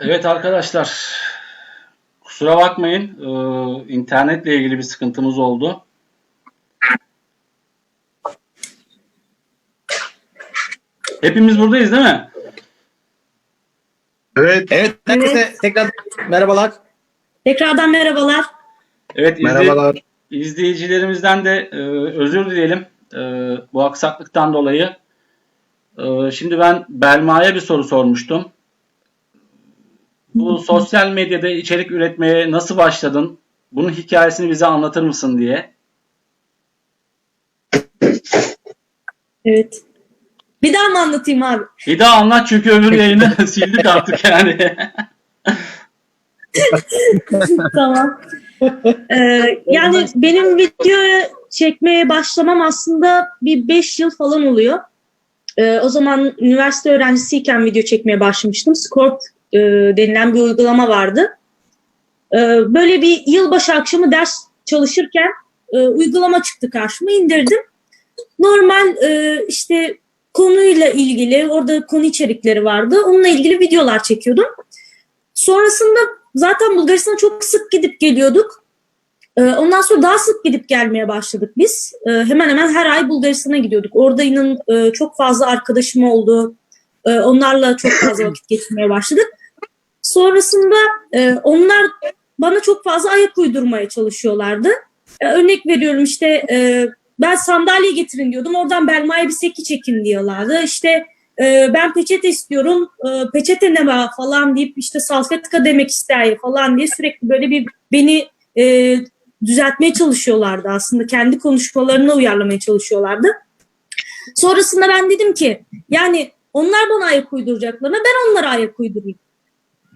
Evet arkadaşlar, kusura bakmayın, ee, internetle ilgili bir sıkıntımız oldu. Hepimiz buradayız değil mi? Evet. Evet, herkese tekrar merhabalar. Tekrardan merhabalar. Evet, izley- Merhabalar. izleyicilerimizden de e, özür dileyelim e, bu aksaklıktan dolayı. E, şimdi ben Belma'ya bir soru sormuştum. Bu sosyal medyada içerik üretmeye nasıl başladın? Bunun hikayesini bize anlatır mısın diye. Evet. Bir daha mı anlatayım abi? Bir daha anlat çünkü öbür yayını sildik artık yani. tamam. Ee, yani benim video çekmeye başlamam aslında bir 5 yıl falan oluyor. Ee, o zaman üniversite öğrencisiyken video çekmeye başlamıştım. Scorp e, denilen bir uygulama vardı. Ee, böyle bir yılbaşı akşamı ders çalışırken e, uygulama çıktı karşıma indirdim. Normal e, işte konuyla ilgili orada konu içerikleri vardı. Onunla ilgili videolar çekiyordum. Sonrasında zaten Bulgaristan'a çok sık gidip geliyorduk. Ee, ondan sonra daha sık gidip gelmeye başladık biz. Ee, hemen hemen her ay Bulgaristan'a gidiyorduk. Orada inanın e, çok fazla arkadaşım oldu. Onlarla çok fazla vakit geçirmeye başladık. Sonrasında e, onlar bana çok fazla ayak uydurmaya çalışıyorlardı. Ee, örnek veriyorum işte e, ben sandalye getirin diyordum. Oradan Belma'ya bir seki çekin diyorlardı. İşte e, ben peçete istiyorum. E, peçete ne var falan deyip işte salfetka demek ister falan diye sürekli böyle bir beni e, düzeltmeye çalışıyorlardı aslında. Kendi konuşmalarına uyarlamaya çalışıyorlardı. Sonrasında ben dedim ki yani onlar bana ayak uyduracaklarına ben onlara ayak uydurayım.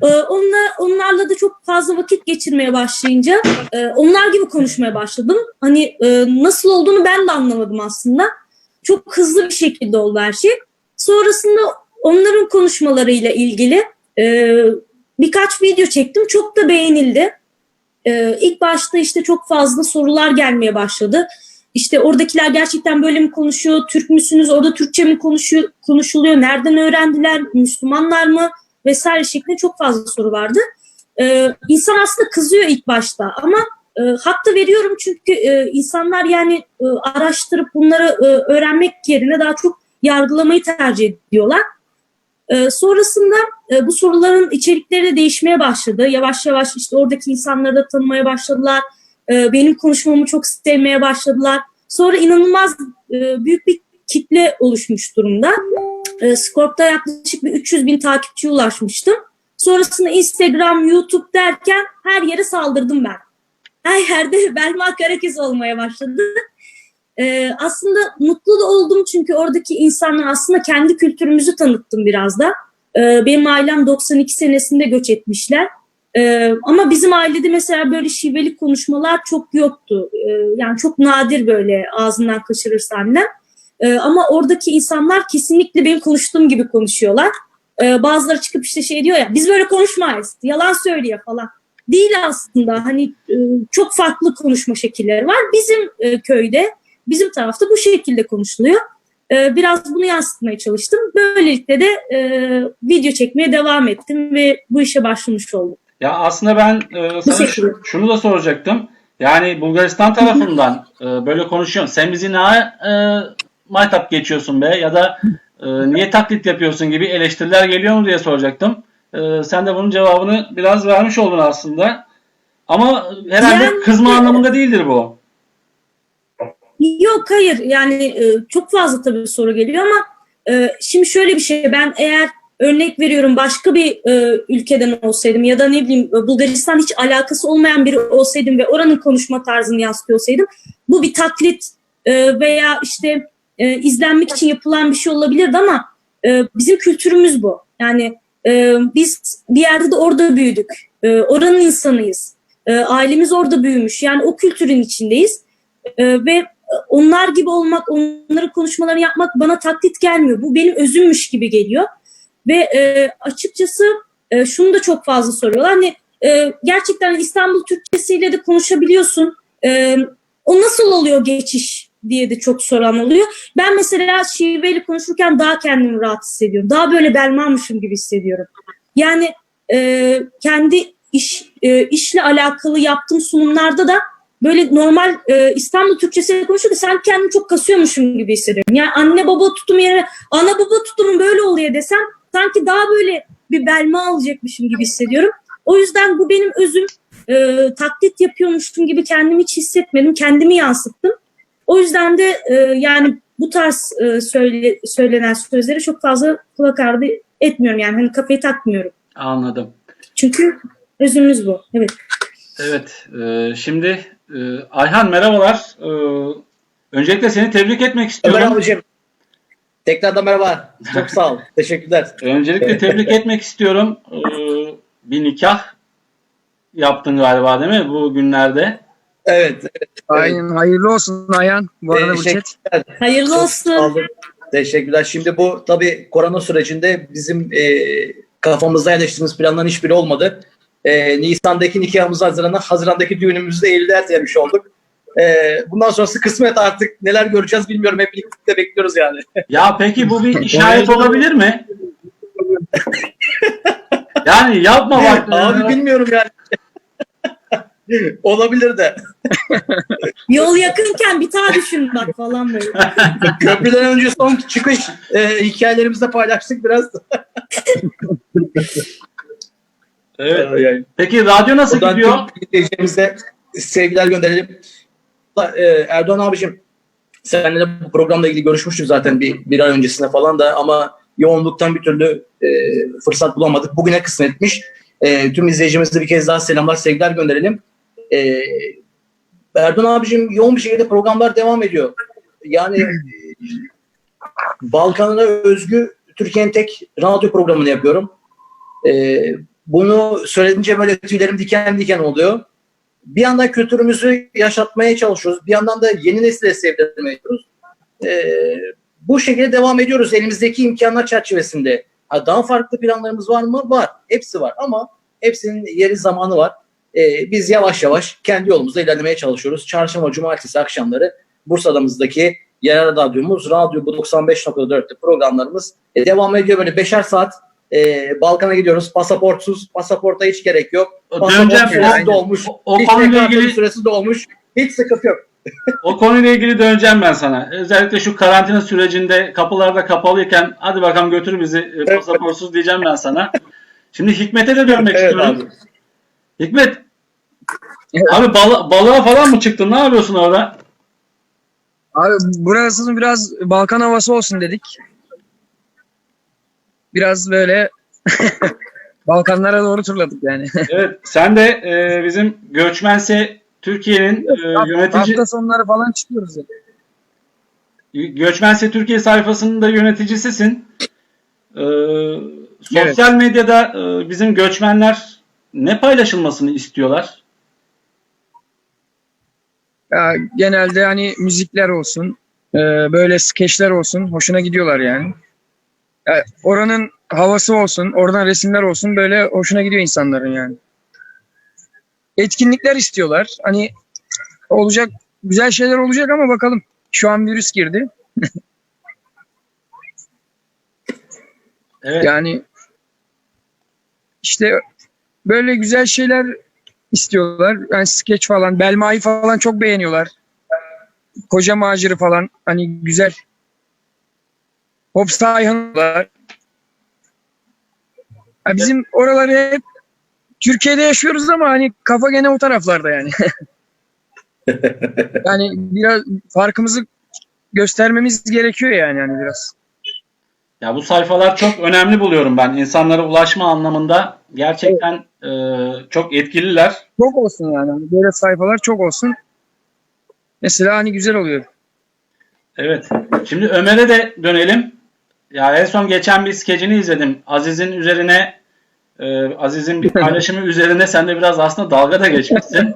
Onlar, onlarla da çok fazla vakit geçirmeye başlayınca e, onlar gibi konuşmaya başladım. Hani e, nasıl olduğunu ben de anlamadım aslında. Çok hızlı bir şekilde oldu her şey. Sonrasında onların konuşmalarıyla ilgili e, birkaç video çektim. Çok da beğenildi. E, ilk başta işte çok fazla sorular gelmeye başladı. İşte oradakiler gerçekten böyle mi konuşuyor? Türk müsünüz? Orada Türkçe mi konuşuyor, konuşuluyor? Nereden öğrendiler? Müslümanlar mı? Vesaire şeklinde çok fazla soru vardı. Ee, insan aslında kızıyor ilk başta ama e, hak da veriyorum çünkü e, insanlar yani e, araştırıp bunları e, öğrenmek yerine daha çok yargılamayı tercih ediyorlar. E, sonrasında e, bu soruların içerikleri de değişmeye başladı. Yavaş yavaş işte oradaki insanları da tanımaya başladılar. E, benim konuşmamı çok sevmeye başladılar. Sonra inanılmaz e, büyük bir kitle oluşmuş durumda. E, Scorp'ta yaklaşık bir 300 bin takipçiye ulaşmıştım. Sonrasında Instagram, YouTube derken her yere saldırdım ben. Her yerde Belma Karakes olmaya başladı. E, aslında mutlu da oldum çünkü oradaki insanlar aslında kendi kültürümüzü tanıttım biraz da. E, benim ailem 92 senesinde göç etmişler. Ee, ama bizim ailede mesela böyle şiveli konuşmalar çok yoktu. Ee, yani çok nadir böyle ağzından kaçırırsa annem. Ee, ama oradaki insanlar kesinlikle benim konuştuğum gibi konuşuyorlar. Ee, bazıları çıkıp işte şey diyor ya biz böyle konuşmayız. Yalan söylüyor falan. Değil aslında hani e, çok farklı konuşma şekilleri var. Bizim e, köyde, bizim tarafta bu şekilde konuşuluyor. Ee, biraz bunu yansıtmaya çalıştım. Böylelikle de e, video çekmeye devam ettim ve bu işe başlamış oldum. Ya aslında ben e, sana şekilde. şu- şunu da soracaktım. Yani Bulgaristan tarafından e, böyle konuşuyorsun. Sen bizi ne e, maytap geçiyorsun be ya da e, niye taklit yapıyorsun gibi eleştiriler geliyor mu diye soracaktım. E, sen de bunun cevabını biraz vermiş oldun aslında. Ama herhalde Yani- kızma anlamında değildir bu. Yok hayır yani e, çok fazla tabii soru geliyor ama e, şimdi şöyle bir şey ben eğer örnek veriyorum başka bir e, ülkeden olsaydım ya da ne bileyim e, Bulgaristan hiç alakası olmayan biri olsaydım ve oranın konuşma tarzını yansıtıyor olsaydım bu bir taklit e, veya işte e, izlenmek için yapılan bir şey olabilirdi ama e, bizim kültürümüz bu. Yani e, biz bir yerde de orada büyüdük. E, oranın insanıyız. E, ailemiz orada büyümüş. Yani o kültürün içindeyiz. E, ve onlar gibi olmak, onların konuşmalarını yapmak bana taklit gelmiyor. Bu benim özümmüş gibi geliyor. Ve e, açıkçası e, şunu da çok fazla soruyorlar. Hani e, gerçekten İstanbul Türkçesiyle de konuşabiliyorsun. E, o nasıl oluyor geçiş diye de çok soran oluyor. Ben mesela şiveyle konuşurken daha kendimi rahat hissediyorum. Daha böyle Belma'mışım gibi hissediyorum. Yani e, kendi iş e, işle alakalı yaptığım sunumlarda da böyle normal e, İstanbul Türkçesi konuşuyor da sen kendimi çok kasıyormuşum gibi hissediyorum. Yani anne baba tutumu yerine ana baba tutumu böyle oluyor desem sanki daha böyle bir belme alacakmışım gibi hissediyorum. O yüzden bu benim özüm. E, taklit yapıyormuşum gibi kendimi hiç hissetmedim. Kendimi yansıttım. O yüzden de e, yani bu tarz e, söyle, söylenen sözlere çok fazla kulak ardı etmiyorum. Yani hani kafayı takmıyorum. Anladım. Çünkü özümüz bu. Evet. Evet. e, şimdi e, Ayhan merhabalar. E, öncelikle seni tebrik etmek Ömer istiyorum. abicim. Tekrardan merhaba. Çok sağ ol. Teşekkürler. Öncelikle tebrik etmek istiyorum. E, bir nikah yaptın galiba değil mi bu günlerde? Evet. evet. Aynen hayırlı olsun Ayhan. Bu arada bu Teşekkür- chat. Hayırlı olsun. Teşekkürler. Şimdi bu tabii korona sürecinde bizim e, kafamızda yerleştirdiğimiz planların hiçbiri olmadı. E, Nisan'daki nikahımızı Haziran'a, Haziran'daki düğünümüzü de Eylül'de ertelemiş olduk. E, bundan sonrası kısmet artık neler göreceğiz bilmiyorum. Hep birlikte bekliyoruz yani. Ya peki bu bir işaret olabilir mi? Yani yapma bak. Abi bilmiyorum yani. Olabilir de. Yol yakınken bir tane düşün bak falan böyle. Köprüden önce son çıkış e, hikayelerimizde paylaştık biraz. Evet. Yani. Peki radyo nasıl Buradan gidiyor? tüm izleyicilerimize sevgiler gönderelim. E, Erdoğan abicim seninle de bu programla ilgili görüşmüştük zaten bir, bir ay öncesinde falan da ama yoğunluktan bir türlü e, fırsat bulamadık. Bugüne kısmetmiş. E, tüm izleyicimize bir kez daha selamlar, sevgiler gönderelim. E, Erdoğan abicim yoğun bir şekilde programlar devam ediyor. Yani e, Balkan'a özgü Türkiye'nin tek radyo programını yapıyorum. E, bunu söyleyince böyle tüylerim diken diken oluyor. Bir yandan kültürümüzü yaşatmaya çalışıyoruz. Bir yandan da yeni nesile sevdirmeye çalışıyoruz. Ee, bu şekilde devam ediyoruz elimizdeki imkanlar çerçevesinde. Ha, daha farklı planlarımız var mı? Var. Hepsi var ama hepsinin yeri zamanı var. Ee, biz yavaş yavaş kendi yolumuzda ilerlemeye çalışıyoruz. Çarşamba, cumartesi akşamları Bursa'damızdaki yerel radyomuz, Radyo bu 95.4'te programlarımız e, devam ediyor. Böyle beşer saat e, Balkan'a gidiyoruz. Pasaportsuz, pasaporta hiç gerek yok. Pasaport süresi dolmuş. O, o konuyla ilgili süresi dolmuş. Hiç sıkıntı yok. o konuyla ilgili döneceğim ben sana. Özellikle şu karantina sürecinde kapılarda kapalıyken hadi bakalım götür bizi e, pasaportsuz diyeceğim ben sana. Şimdi Hikmet'e de dönmek Evet istiyorum. abi. Hikmet. abi bala- balığa falan mı çıktın? Ne yapıyorsun orada? Abi burası biraz Balkan havası olsun dedik. Biraz böyle Balkanlara doğru turladık yani. Evet sen de e, bizim göçmense Türkiye'nin e, yönetici Hafta sonları falan çıkıyoruz. Yani. Göçmense Türkiye sayfasının da yöneticisisin. Ee, sosyal medyada e, bizim göçmenler ne paylaşılmasını istiyorlar? Ya, genelde hani müzikler olsun, e, böyle skeçler olsun, hoşuna gidiyorlar yani. Ya, oranın havası olsun, oradan resimler olsun böyle hoşuna gidiyor insanların yani. Etkinlikler istiyorlar. Hani olacak güzel şeyler olacak ama bakalım. Şu an virüs girdi. Evet. Yani işte böyle güzel şeyler istiyorlar. Yani skeç falan, Belma'yı falan çok beğeniyorlar. Koca macırı falan hani güzel. Hop Sayhan'lar. Ya bizim oraları hep Türkiye'de yaşıyoruz ama hani kafa gene o taraflarda yani. yani biraz farkımızı göstermemiz gerekiyor yani hani biraz. Ya bu sayfalar çok önemli buluyorum ben. İnsanlara ulaşma anlamında gerçekten e, çok etkililer. Çok olsun yani. Hani Böyle sayfalar çok olsun. Mesela hani güzel oluyor. Evet. Şimdi Ömer'e de dönelim. Ya en son geçen bir skecini izledim. Aziz'in üzerine e, Aziz'in bir paylaşımı üzerine sen de biraz aslında dalga da geçmişsin.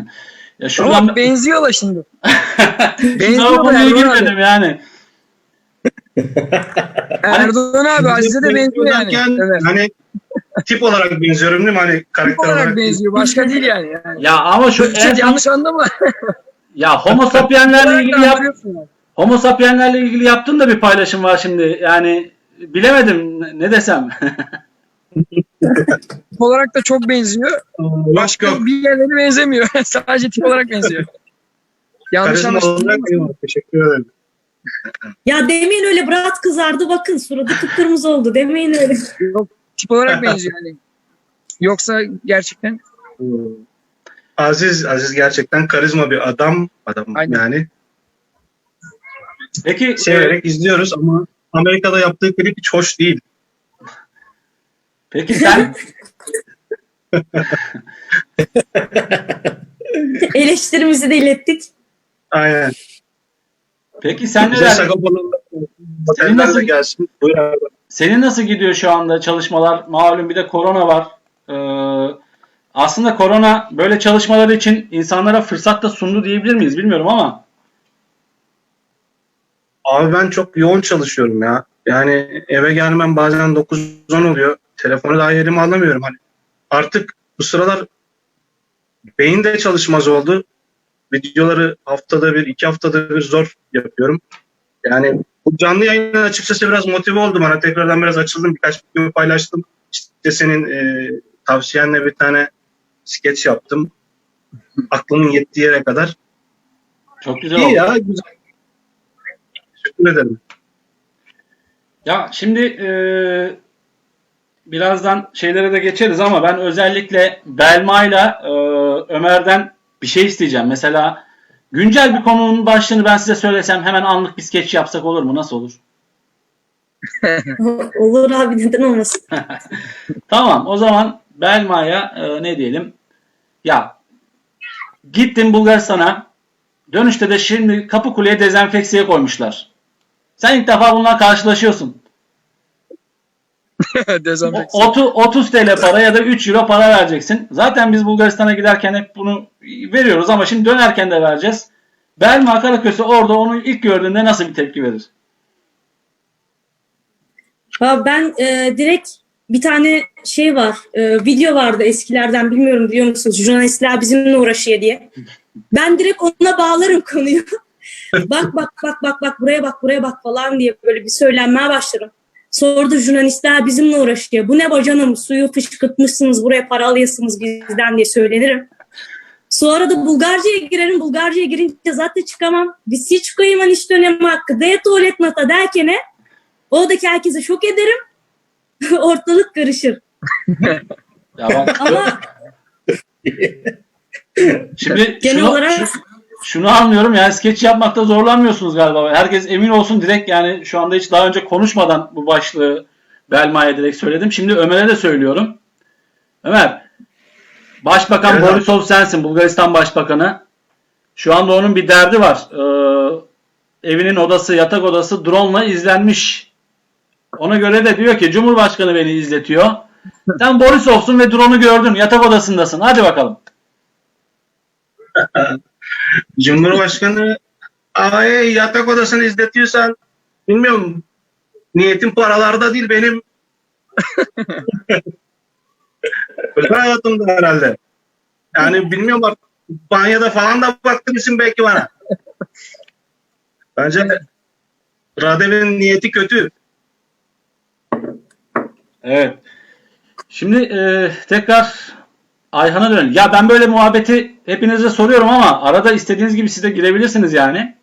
ya şuradan Ama benziyorlar şimdi. benziyorlar Erdoğan abi. girmedim yani. Erdoğan abi Aziz'e de benziyor yani. Evet. Hani tip olarak benziyorum değil mi? Hani karakter olarak olarak. benziyor. Başka değil yani. yani. Ya ama şu en Şey, son, yanlış anlama. ya homo sapienslerle ilgili yap, homo sapienslerle ilgili yaptığın da bir paylaşım var şimdi. Yani bilemedim ne- desem. Tip olarak da çok benziyor. Yok. Bir yerleri benzemiyor. Sadece tip olarak benziyor. Yanlış anlaşılma. Teşekkür ederim. Ya demeyin öyle Murat kızardı bakın suratı kıpkırmızı oldu demeyin öyle. Tip olarak benziyor yani. Yoksa gerçekten Aziz, Aziz gerçekten karizma bir adam. Adam Aynen. yani. Peki e, Severek izliyoruz ama Amerika'da yaptığı klip hiç hoş değil. peki sen Eleştirimizi de ilettik. Aynen. Peki sen Bize neler Senin nasıl- gelsin. Buyur abi. Senin nasıl gidiyor şu anda çalışmalar? Malum bir de korona var. Ee, aslında korona böyle çalışmalar için insanlara fırsat da sundu diyebilir miyiz bilmiyorum ama. Abi ben çok yoğun çalışıyorum ya. Yani eve gelmem bazen 9-10 oluyor. Telefonu daha elime alamıyorum. Hani artık bu sıralar beyin de çalışmaz oldu. Videoları haftada bir, iki haftada bir zor yapıyorum. Yani bu canlı yayına açıkçası biraz motive oldu bana. Tekrardan biraz açıldım. Birkaç video paylaştım. İşte senin e, tavsiyenle bir tane skeç yaptım. Aklımın yettiği yere kadar. Çok güzel İyi oldu. ya, güzel. Teşekkür ederim. Ya şimdi e, birazdan şeylere de geçeriz ama ben özellikle Belma'yla e, Ömer'den bir şey isteyeceğim. Mesela güncel bir konunun başlığını ben size söylesem hemen anlık bir skeç yapsak olur mu? Nasıl olur? Olur abi neden olmasın. Tamam o zaman Belma'ya e, ne diyelim? Ya gittin Bulgaristan'a dönüşte de şimdi Kapıkule'ye dezenfeksiye koymuşlar. Sen ilk defa bununla karşılaşıyorsun. Dezenfeksiyon. otu- 30 TL para ya da 3 euro para vereceksin. Zaten biz Bulgaristan'a giderken hep bunu veriyoruz ama şimdi dönerken de vereceğiz. Belma Karaköse orada onu ilk gördüğünde nasıl bir tepki verir? Ben e, direkt bir tane şey var, e, video vardı eskilerden bilmiyorum biliyor musunuz? Jurnalistler bizimle uğraşıyor diye. Ben direkt ona bağlarım konuyu. bak bak bak bak bak buraya bak buraya bak falan diye böyle bir söylenmeye başlarım. Sonra da jurnalistler bizimle uğraşıyor. Bu ne bacanım suyu fışkırtmışsınız buraya para alıyorsunuz bizden diye söylenirim. Sonra da Bulgarca'ya girerim. Bulgarca'ya girince zaten çıkamam. Biz hiç koyayım iş dönemi hakkı. De tuvalet nata derkene Oradaki herkese şok ederim. Ortalık karışır. Ya Ama şimdi genel şunu, olarak şunu anlıyorum yani skeç yapmakta zorlanmıyorsunuz galiba. Herkes emin olsun direkt yani şu anda hiç daha önce konuşmadan bu başlığı Belma'ya direkt söyledim. Şimdi Ömer'e de söylüyorum. Ömer, Başbakan Evet. Borisov sensin, Bulgaristan Başbakanı. Şu anda onun bir derdi var. Ee, evinin odası, yatak odası drone ile izlenmiş. Ona göre de diyor ki Cumhurbaşkanı beni izletiyor. Sen Borisov'sun ve drone'u gördün. Yatak odasındasın. Hadi bakalım. Cumhurbaşkanı ay yatak odasını izletiyorsan bilmiyorum niyetim paralarda değil benim özel hayatımda herhalde. Yani bilmiyorum artık banyoda falan da baktırırsın belki bana. Bence Radev'in niyeti kötü. Evet. Şimdi e, tekrar Ayhan'a dönelim. Ya ben böyle muhabbeti hepinize soruyorum ama arada istediğiniz gibi siz de girebilirsiniz yani.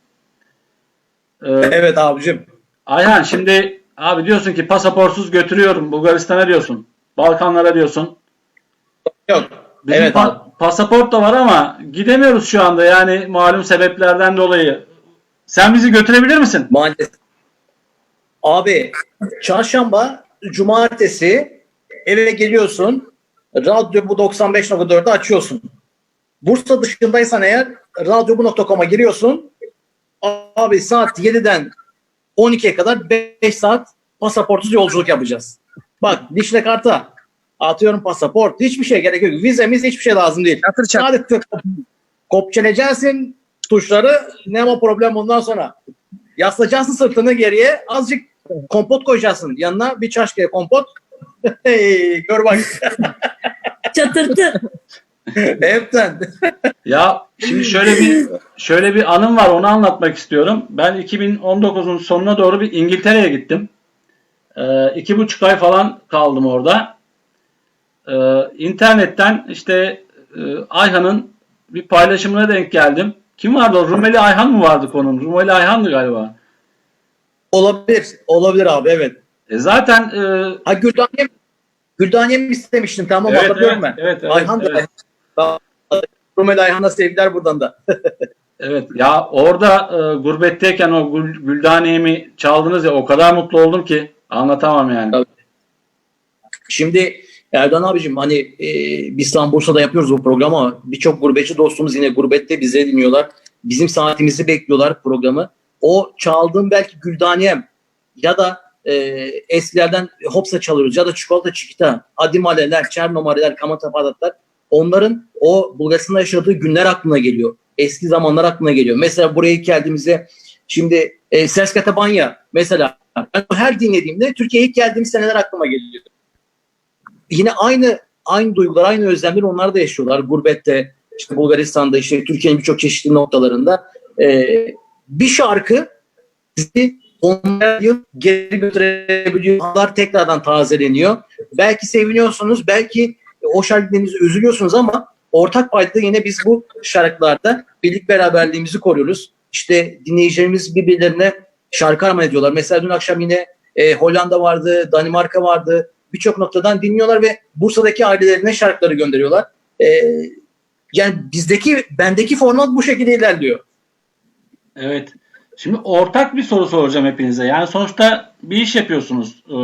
Ee, Evet abicim. Ayhan şimdi abi diyorsun ki pasaportsuz götürüyorum Bulgaristan'a diyorsun. Balkanlara diyorsun. Yok. Bizim Evet pa- pasaport da var ama gidemiyoruz şu anda yani malum sebeplerden dolayı. Sen bizi götürebilir misin? Maalesef. Abi çarşamba, cumartesi eve geliyorsun. Radyo bu 95.4'ü açıyorsun. Bursa dışındaysan eğer radyobu.com'a giriyorsun. Abi saat 7'den 12'ye kadar 5 saat pasaportsuz yolculuk yapacağız. Bak dişle karta atıyorum pasaport hiçbir şey gerek yok. Vizemiz hiçbir şey lazım değil. Yatır çat. Sadece kop- kopçeleceksin tuşları ne o problem ondan sonra. Yaslayacaksın sırtını geriye azıcık kompot koyacaksın. Yanına bir çaşkaya kompot. Hey, gör bak. çatırtı. Hepten. Ya şimdi şöyle bir şöyle bir anım var onu anlatmak istiyorum. Ben 2019'un sonuna doğru bir İngiltere'ye gittim. Ee, iki buçuk ay falan kaldım orada. e, internetten işte e, Ayhan'ın bir paylaşımına denk geldim. Kim vardı o? Rumeli Ayhan mı vardı konum? Rumeli Ayhan'dı galiba. Olabilir. Olabilir abi evet. E zaten e, Ha Güldaniye Güldaniye mi istemiştin? Tamam evet, hatırlıyorum evet, ben. evet, evet, Ayhan da evet. Rumeli Ayhan'a sevgiler buradan da. Evet ya orada e, gurbetteyken o gül, Güldane'mi çaldınız ya o kadar mutlu oldum ki anlatamam yani. Tabii. Şimdi Erdoğan abicim hani e, biz tam Bursa'da yapıyoruz bu programı birçok gurbetçi dostumuz yine gurbette bizi dinliyorlar. Bizim saatimizi bekliyorlar programı. O çaldığım belki Güldaniyem ya da e, eskilerden Hopsa çalıyoruz ya da Çikolata Çikita, Adimaleler, Çernomareler, Kamatapadatlar. Onların o Bulgaristan'da yaşadığı günler aklına geliyor. Eski zamanlar aklına geliyor. Mesela buraya geldiğimizde şimdi e, Seskatebanya mesela ben her dinlediğimde Türkiye'ye ilk geldiğim seneler aklıma geliyor. Yine aynı aynı duygular, aynı özlemleri onlar da yaşıyorlar. Gurbette, işte Bulgaristan'da, işte Türkiye'nin birçok çeşitli noktalarında. Ee, bir şarkı sizi onlarca yıl geri götürebiliyor. Anılar tekrardan tazeleniyor. Belki seviniyorsunuz, belki o şarkılarınızı üzülüyorsunuz ama ortak paydada yine biz bu şarkılarda birlik beraberliğimizi koruyoruz. İşte dinleyicilerimiz birbirlerine şarkı armağan ediyorlar. Mesela dün akşam yine e, Hollanda vardı, Danimarka vardı. Birçok noktadan dinliyorlar ve Bursa'daki ailelerine şarkıları gönderiyorlar. E, yani bizdeki, bendeki format bu şekilde ilerliyor. Evet. Şimdi ortak bir soru soracağım hepinize. Yani sonuçta bir iş yapıyorsunuz. Ee,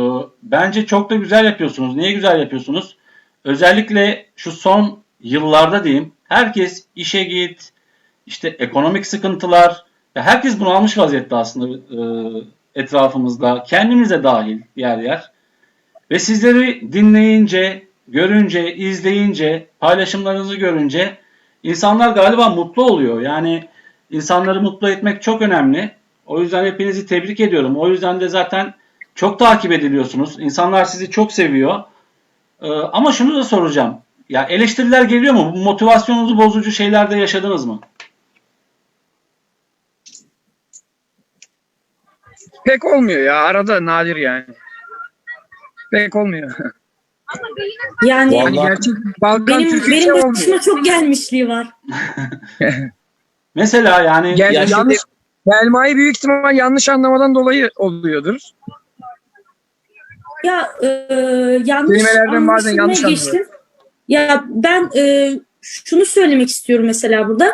Bence çok da güzel yapıyorsunuz. Niye güzel yapıyorsunuz? Özellikle şu son yıllarda diyeyim. Herkes işe git, işte ekonomik sıkıntılar. Ya herkes bunalmış vaziyette aslında e, etrafımızda. Kendimiz de dahil yer yer. Ve sizleri dinleyince, görünce, izleyince, paylaşımlarınızı görünce insanlar galiba mutlu oluyor. Yani insanları mutlu etmek çok önemli. O yüzden hepinizi tebrik ediyorum. O yüzden de zaten çok takip ediliyorsunuz. İnsanlar sizi çok seviyor. Ee, ama şunu da soracağım. Ya eleştiriler geliyor mu? Motivasyonunuzu bozucu şeyler de yaşadınız mı? Pek olmuyor ya. Arada nadir yani. Pek olmuyor. Yani Vallahi- gerçek Balkan benim Türkçesi benim olmuyor. başıma çok gelmişliği var. Mesela yani Gel, Ya şimdi- yanlış, Belma'yı büyük ihtimal yanlış anlamadan dolayı oluyordur. Ya e, yanlış Kelimelerden bazen anlaşılmaya yanlış geçtim. Ya ben e, şunu söylemek istiyorum mesela burada.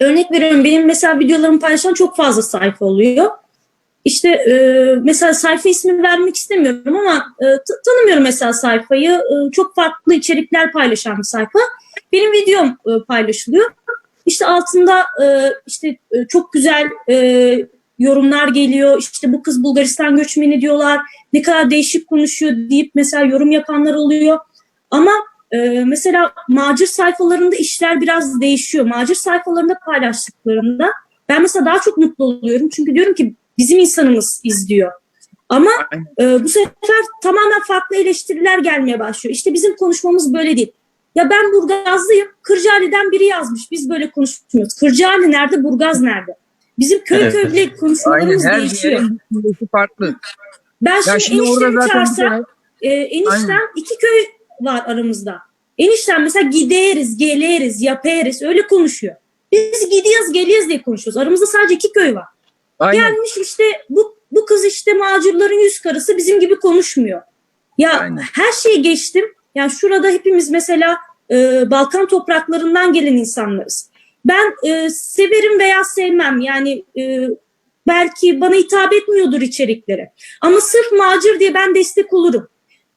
Örnek veriyorum benim mesela videolarımı paylaşan çok fazla sayfa oluyor. İşte e, mesela sayfa ismi vermek istemiyorum ama e, tanımıyorum mesela sayfayı. E, çok farklı içerikler paylaşan bir sayfa. Benim videom e, paylaşılıyor. İşte altında e, işte e, çok güzel e, yorumlar geliyor. İşte bu kız Bulgaristan göçmeni diyorlar. Ne kadar değişik konuşuyor deyip mesela yorum yapanlar oluyor. Ama e, mesela macir sayfalarında işler biraz değişiyor. Macir sayfalarında paylaştıklarında ben mesela daha çok mutlu oluyorum. Çünkü diyorum ki bizim insanımız izliyor. Ama e, bu sefer tamamen farklı eleştiriler gelmeye başlıyor. İşte bizim konuşmamız böyle değil. Ya ben Burgazlıyım. Kırcaali'den biri yazmış. Biz böyle konuşmuyoruz. Kırcaali nerede? Burgaz nerede? Bizim köy Evet. köy bile Aynen konuşmalarımız her değişiyor. farklı. Ben Ya şimdi, şimdi eniştemi çağırsam e, eniştem Aynen. iki köy var aramızda. Eniştem mesela gideriz, geliriz, yaparız öyle konuşuyor. Biz gidiyoruz, geliyoruz diye konuşuyoruz. Aramızda sadece iki köy var. Aynen. Gelmiş işte bu bu kız işte macurların yüz karısı bizim gibi konuşmuyor. Ya Aynen. her şeyi geçtim. Yani şurada hepimiz mesela e, Balkan topraklarından gelen insanlarız. Ben e, severim veya sevmem. Yani e, belki bana hitap etmiyordur içerikleri. Ama sırf macir diye ben destek olurum.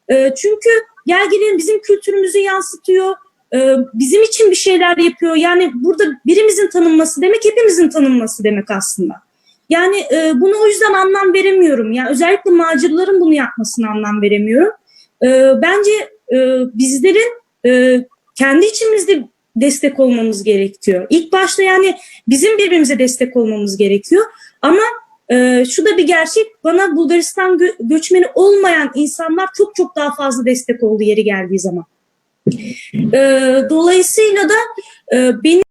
E, çünkü gel gelin bizim kültürümüzü yansıtıyor. E, bizim için bir şeyler yapıyor. Yani burada birimizin tanınması demek hepimizin tanınması demek aslında. Yani e, bunu o yüzden anlam veremiyorum. Yani özellikle macirların bunu yapmasına anlam veremiyorum. E, bence e, bizlerin e, kendi içimizde destek olmamız gerekiyor. İlk başta yani bizim birbirimize destek olmamız gerekiyor. Ama e, şu da bir gerçek. Bana Bulgaristan gö- göçmeni olmayan insanlar çok çok daha fazla destek oldu yeri geldiği zaman. E, dolayısıyla da e, benim